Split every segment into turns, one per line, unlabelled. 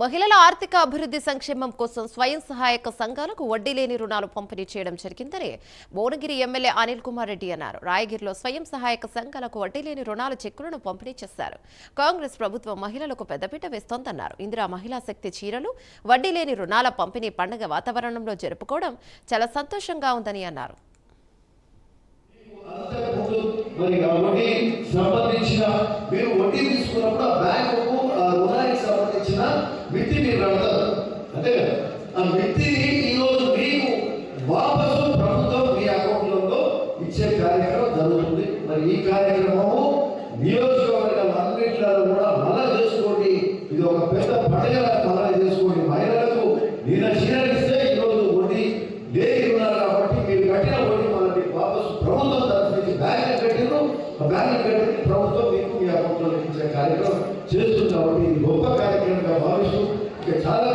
మహిళల ఆర్థిక అభివృద్ధి సంక్షేమం కోసం స్వయం సహాయక సంఘాలకు వడ్డీ లేని రుణాలు పంపిణీ చేయడం జరిగిందని భువనగిరి ఎమ్మెల్యే అనిల్ కుమార్ రెడ్డి అన్నారు. రాయగిరిలో స్వయం సహాయక సంఘాలకు వడ్డీ లేని రుణాల చెక్కులను పంపిణీ చేశారు. కాంగ్రెస్ ప్రభుత్వం మహిళలకు పెద్దపీట వేస్తోందన్నారు. ఇందిరా మహిళా శక్తి చీరలు వడ్డీ లేని రుణాల పంపిణీ పండుగ వాతావరణంలో జరుపుకోవడం చాలా సంతోషంగా ఉందని అన్నారు.
మరి కాబట్టి సంబంధించిన మీరు వడ్డీ తీసుకున్నప్పుడు ఆ బ్యాంకుకు ఆ రుణానికి సంబంధించిన మితి మీరు అడతారు అంతే కదా ఆ వ్యక్తిని ఈరోజు మీకు వాపసు ప్రభుత్వం మీ అకౌంట్లలో ఇచ్చే కార్యక్రమం జరుగుతుంది. మరి ఈ కార్యక్రమము నియోజకవర్గాలు అన్నింటిలో కూడా మళ్ళా చేసుకోండి. ఇది ఒక పెద్ద పండుగ మళ్ళా చేసుకోండి. మహిళలకు నిన్న చీరలిస్తే ఈరోజు వడ్డీ లేని ఉన్నారు కాబట్టి మీరు కట్టిన వడ్డీ మళ్ళీ మీకు వాపసు ప్రభుత్వం తరఫు నుంచి కట్టిన బ్యాంకులు కట్టిన ప్రభుత్వం మీకు మీ అకౌంట్లో ఇచ్చే కార్యక్రమం చేస్తుంది కాబట్టి ఇది గొప్ప కార్యక్రమంగా భావిస్తూ ఇంకా చాలా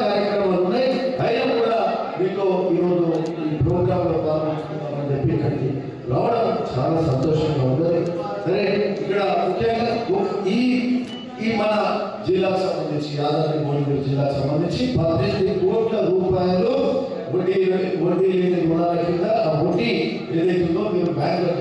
ఈరోజు ఈ ప్రోగ్రాంలో పాల్గొంటున్నామని చెప్పి ఇక్కడికి రావడం చాలా సంతోషంగా ఉన్నది సరే ఇక్కడ ముఖ్యంగా ఈ ఈ మన జిల్లాకు సంబంధించి యాదాద్రి భువనగిరి జిల్లాకు సంబంధించి పద్దెనిమిది కోట్ల రూపాయలు వడ్డీ వడ్డీ లేని రుణాల కింద ఆ వడ్డీ ఏదైతుందో మీరు బ్యాంకులకు